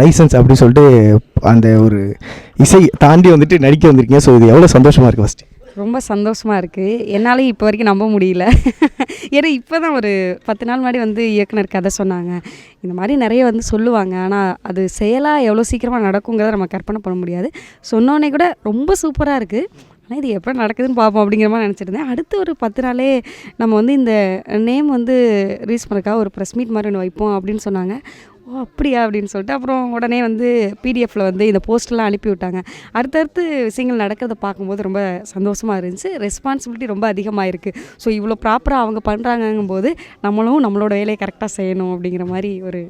Licence அப்படின்னு சொல்லிட்டு அந்த ஒரு இசை தாண்டி வந்துட்டு நடிக்க வந்திருக்கீங்க. ஸோ இது எவ்வளோ சந்தோஷமாக இருக்குது ஃபஸ்ட்டு ரொம்ப சந்தோஷமாக இருக்குது என்னாலையும் இப்போ வரைக்கும் நம்ப முடியல. ஏன்னா இப்போ தான் ஒரு பத்து நாள் முன்னாடி வந்து இயக்குனர் கதை சொன்னாங்க. இந்த மாதிரி நிறைய வந்து சொல்லுவாங்க. ஆனால் அது செயலாக எவ்வளோ சீக்கிரமாக நடக்குங்கிறத நம்ம கற்பனை பண்ண முடியாது. சொன்னோடனே கூட ரொம்ப சூப்பராக இருக்குது ஆனால் இது எப்போ நடக்குதுன்னு பார்ப்போம் அப்படிங்கிற மாதிரி நினச்சிருந்தேன் அடுத்து ஒரு பத்து நாளே நம்ம வந்து இந்த நேம் வந்து ரீஸ் பண்ணக்கா ஒரு ப்ரெஸ் மீட் மாதிரி ஒன்று வைப்போம் அப்படின்னு சொன்னாங்க. ஓ அப்படியா? அப்படின்னு சொல்லிட்டு அப்புறம் உடனே வந்து பிடிஎஃப்பில் வந்து இந்த போஸ்ட்லாம் அனுப்பி விட்டாங்க. அடுத்தடுத்து விஷயங்கள் நடக்கிறத பார்க்கும்போது ரொம்ப சந்தோஷமாக இருந்துச்சு. ரெஸ்பான்சிபிலிட்டி ரொம்ப அதிகமாக இருக்குது ஸோ இவ்வளோ ப்ராப்பராக அவங்க பண்ணுறாங்கங்கும்போது நம்மளும் நம்மளோட வேலையை கரெக்டாக செய்யணும் அப்படிங்கிற மாதிரி ஒரு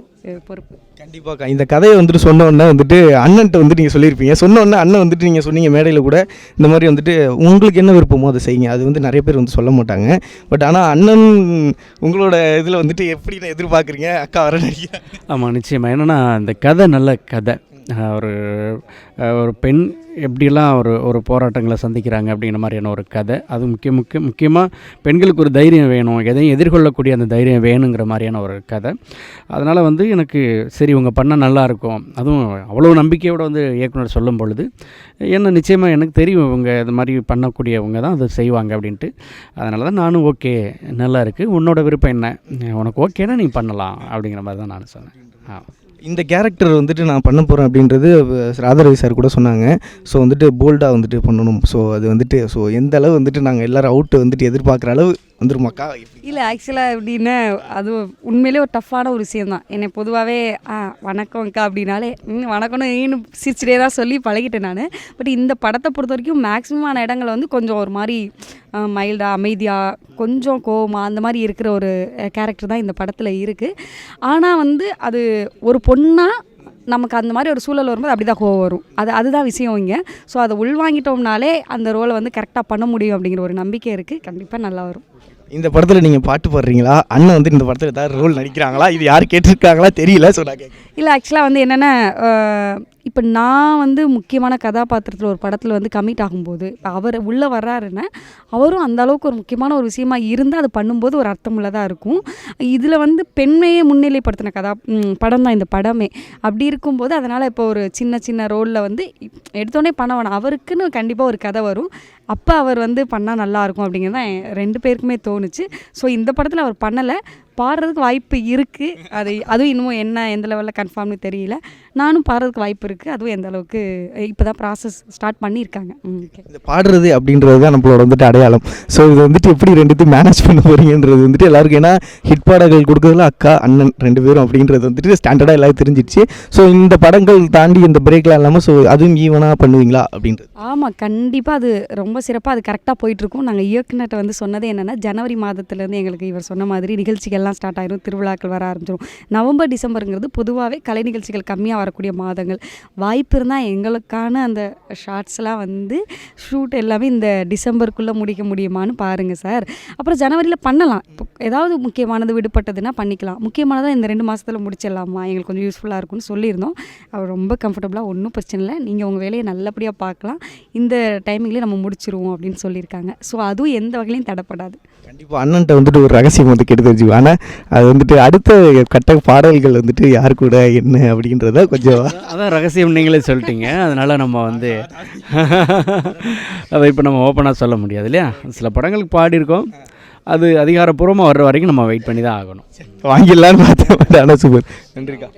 பொறுப்பு. கண்டிப்பாக்கா இந்த கதையை வந்துட்டு சொன்ன உடனே வந்துட்டு அண்ணன்ட்ட வந்துட்டு நீங்கள் சொல்லியிருப்பீங்க. சொன்ன உடனே அண்ணன் வந்துட்டு நீங்கள் சொன்னீங்க மேடையில் கூட இந்த மாதிரி வந்துட்டு உங்களுக்கு என்ன விருப்பமோ அதை செய்யுங்க. அது வந்து நிறைய பேர் வந்து சொல்ல மாட்டாங்க. பட் ஆனால் அண்ணன் உங்களோட இதில் வந்துட்டு எப்படி நான் எதிர்பார்க்குறீங்க? அக்கா வர ஆமாம் நிச்சயமாக என்னென்னா இந்த கதை நல்ல கதை. ஒரு ஒரு பெண் எப்படிலாம் ஒரு ஒரு போராட்டங்களை சந்திக்கிறாங்க அப்படிங்கிற மாதிரியான ஒரு கதை. அது முக்கிய முக்கிய முக்கியமாக பெண்களுக்கு ஒரு தைரியம் வேணும். எதையும் எதிர்கொள்ளக்கூடிய அந்த தைரியம் வேணுங்கிற மாதிரியான ஒரு கதை. அதனால் வந்து எனக்கு சரி இவங்க பண்ணால் நல்லா இருக்கும். அதுவும் அவ்வளோ நம்பிக்கையோடு வந்து இயக்குனர் சொல்லும் பொழுது என்ன நிச்சயமாக எனக்கு தெரியும் இவங்க இது மாதிரி பண்ணக்கூடியவங்க தான் அதை செய்வாங்க அப்படின்ட்டு. அதனால தான் நானும் ஓகே நல்லா இருக்குது உன்னோட விருப்பம் என்ன? உனக்கு ஓகேனா நீ பண்ணலாம் அப்படிங்கிற மாதிரி தான் நான் சொன்னேன். இந்த கேரக்டர் வந்துட்டு நான் பண்ண போகிறேன் அப்படின்றது ராதாரவி சார் கூட சொன்னாங்க. ஸோ வந்துட்டு போல்டாக வந்துட்டு பண்ணணும். ஸோ அது வந்துட்டு ஸோ எந்த அளவு வந்துட்டு நாங்கள் எல்லாரும் அவுட்டு வந்துட்டு எதிர்பார்க்குற அளவு வந்துருமாக்கா இல்லை ஆக்சுவலாக எப்படின்னா அது உண்மையிலே ஒரு டஃப்பான ஒரு விஷயம் தான் என்னை பொதுவாகவே ஆ வணக்கம்க்கா அப்படின்னாலே ம் வணக்கம்னு ஈனு சிரிச்சிட்டே தான் சொல்லி பழகிட்டேன் நான். பட் இந்த படத்தை பொறுத்த வரைக்கும் மேக்ஸிமமான இடங்களில் வந்து கொஞ்சம் ஒரு மாதிரி மைல்டாக அமைதியாக கொஞ்சம் கோவமா அந்த மாதிரி இருக்கிற ஒரு கேரக்டர் தான் இந்த படத்தில் இருக்குது ஆனால் வந்து அது ஒரு பொண்ணாக நமக்கு அந்த மாதிரி ஒரு சூழல் வரும்போது அப்படி தான் கோவம் வரும். அது அதுதான் விஷயம் இங்கே. ஸோ அதை உள்வாங்கிட்டோம்னாலே அந்த ரோலை வந்து கரெக்டாக பண்ண முடியும் அப்படிங்கிற ஒரு நம்பிக்கை இருக்குது கண்டிப்பாக நல்லா வரும். இந்த படத்தில் நீங்கள் பாட்டு பாடுறீங்களா? அண்ணன் வந்து இந்த படத்தில் ஏதாவது ரோல் நடிக்கிறாங்களா? இது யார் கேட்டிருக்காங்களா? தெரியல ஸோ நான் இல்லை ஆக்சுவலாக வந்து என்னென்னா இப்போ நான் வந்து முக்கியமான கதாபாத்திரத்தில் ஒரு படத்தில் வந்து கமிட் ஆகும்போது இப்போ அவர் உள்ளே வர்றாருன்னா அவரும் அந்த அளவுக்கு ஒரு முக்கியமான ஒரு விஷயமா இருந்தால் அது பண்ணும்போது ஒரு அர்த்தமுள்ளதாக இருக்கும். இதில் வந்து பெண்மையை முன்னிலைப்படுத்தின கதா படம் தான் இந்த படமே. அப்படி இருக்கும்போது அதனால் இப்போ ஒரு சின்ன சின்ன ரோலில் வந்து எடுத்தோடனே பண்ண வேணாம். அவருக்குன்னு கண்டிப்பாக ஒரு கதை வரும். அப்போ அவர் வந்து பண்ணால் நல்லாயிருக்கும் அப்படிங்கிறது தான் ரெண்டு பேருக்குமே தோணும். தோணுச்சு. ஸோ இந்த படத்தில் அவர் பண்ணலை. பாடுறதுக்கு வாய்ப்பு இருக்குது அது அதுவும் இன்னமும் என்ன எந்த லெவலில் கன்ஃபார்ம்னு தெரியல. நானும் பாடுறதுக்கு வாய்ப்பு இருக்குது அதுவும் எந்த அளவுக்கு இப்போ தான் ப்ராசஸ் ஸ்டார்ட் பண்ணியிருக்காங்க இந்த பாடுறது அப்படின்றது தான் நம்மளோட வந்துட்டு அடையாளம். ஸோ இது வந்துட்டு எப்படி ரெண்டுத்தையும் மேனேஜ் பண்ண போறீங்கன்றது வந்துட்டு எல்லாருக்கும் ஏன்னா ஹிட் பாடல்கள் கொடுக்குறதுல அக்கா அண்ணன் ரெண்டு பேரும் அப்படின்றது வந்துட்டு ஸ்டாண்டர்டாக எல்லாரும் தெரிஞ்சிடுச்சு. ஸோ இந்த படங்கள் தாண்டி இந்த பிரேக்லாம் இல்லாமல் ஸோ அதுவும் ஈவனாக பண்ணுவீங்களா அப்படின்றது? ஆமாம் கண்டிப்பாக அது ரொம்ப சிறப்பாக அது கரெக்டாக போயிட்டுருக்கும் நாங்கள் இயக்குனர்கிட்ட வந்து சொன்னதே என்னென்னா ஜனவரி மாதத்துலேருந்து எங்களுக்கு இவர் சொன்ன மாதிரி நிகழ்ச்சிகள்லாம் ஸ்டார்ட் ஆயிரும் திருவிழாக்கள் வர ஆரம்பிச்சிடும் நவம்பர் டிசம்பருங்கிறது பொதுவாகவே கலை நிகழ்ச்சிகள் கம்மியாக வரக்கூடிய மாதங்கள். வாய்ப்பு இருந்தால் எங்களுக்கான அந்த ஷார்ட்ஸ்லாம் வந்து ஷூட் எல்லாமே இந்த டிசம்பருக்குள்ளே முடிக்க முடியுமான்னு பாருங்கள் சார். அப்புறம் ஜனவரியில் பண்ணலாம். இப்போ ஏதாவது முக்கியமானது விடுபட்டதுன்னா பண்ணிக்கலாம். முக்கியமானதாக இந்த ரெண்டு மாதத்தில் முடிச்சிடலாமா? எங்களுக்கு கொஞ்சம் யூஸ்ஃபுல்லாக இருக்கும்னு சொல்லியிருந்தோம். அவர் ரொம்ப கம்ஃபர்டபுளாக ஒன்றும் பிரச்சனை இல்லை. நீங்கள் உங்கள் வேலையை நல்லபடியாக பார்க்கலாம். இந்த டைமிங்லேயே நம்ம முடிச்சிருவோம் அப்படின்னு சொல்லியிருக்காங்க. ஸோ அதுவும் எந்த வகையிலையும் தடைப்படாது. கண்டிப்பாக அண்ணன்ட்ட வந்துட்டு ஒரு ரகசியம் வந்து கெட்டு தெரிஞ்சுக்கும் ஆனால் அது வந்துட்டு அடுத்த கட்ட பாடல்கள் வந்துட்டு யார் கூட என்ன அப்படின்றத கொஞ்சம் அதான் ரகசியம் நீங்களே சொல்லிட்டீங்க. அதனால் நம்ம வந்து அதை இப்போ நம்ம ஓப்பனாக சொல்ல முடியாது இல்லையா? சில படங்களுக்கு பாடியிருக்கோம். அது அதிகாரப்பூர்வமாக வர்ற வரைக்கும் நம்ம வெயிட் பண்ணி தான் ஆகணும். வாங்கிடலான்னு பார்த்தேன் ஆனால் சூப்பர் நன்றிக்கா.